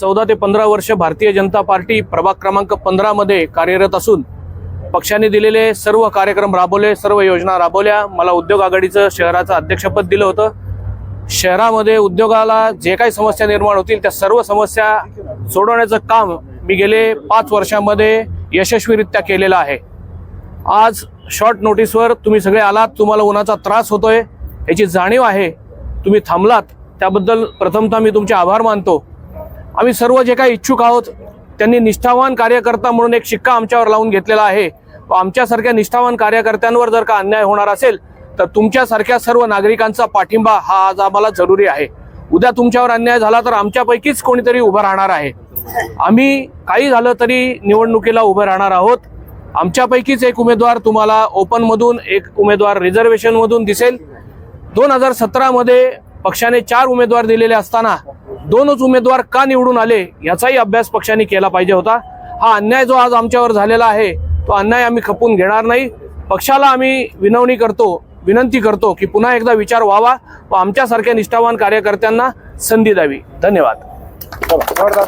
चौदा ते पंधरा वर्ष भारतीय जनता पार्टी प्रभाग क्रमांक पंधरामध्ये कार्यरत असून पक्षाने दिलेले सर्व कार्यक्रम राबवले सर्व योजना राबवल्या. मला उद्योग आघाडीचं शहराचं अध्यक्षपद दिलं होतं. शहरामध्ये उद्योगाला जे काही समस्या निर्माण होतील त्या सर्व समस्या सोडवण्याचं काम मी गेले पाच वर्षामध्ये यशस्वीरित्या केलेलं आहे. आज शॉर्ट नोटीसवर तुम्ही सगळे आलात तुम्हाला उन्हाचा त्रास होतोय. याची जाणीव आहे. तुम्ही थांबलात. त्याबद्दल प्रथमतः मी तुमचे आभार मानतो. आम्ही सर्व जे काही इच्छुक आहोत त्यांनी निष्ठावान कार्यकर्ता म्हणून एक शिक्का आमच्यावर लावून घेतलेला आहे. व आमच्यासारख्या निष्ठावान कार्यकर्त्यांवर जर का अन्याय होणार असेल तर तुमच्यासारख्या सर्व नागरिकांचा पाठिंबा हा आज आम्हाला जरुरी आहे. उद्या तुमच्यावर अन्याय झाला तर आमच्यापैकीच कोणीतरी उभं राहणार आहे. आम्ही काही झालं तरी निवडणुकीला उभं राहणार आहोत. आमच्यापैकीच एक उमेदवार तुम्हाला ओपनमधून एक उमेदवार रिझर्वेशनमधून दिसेल. दोन हजार सतरामध्ये पक्षाने चार उमेदवार दिलेले असताना दोनच उमेदवार का निवडून आले याचाही अभ्यास पक्षाने केला पाहिजे होता. हा अन्याय जो आज आमच्यावर झालेला आहे तो अन्याय आम्ही खपून घेणार नाही. पक्षाला आम्ही विनवणी करतो विनंती करतो की पुन्हा एकदा विचार व्हावा व आमच्यासारख्या निष्ठावान कार्यकर्त्यांना संधी द्यावी. धन्यवाद.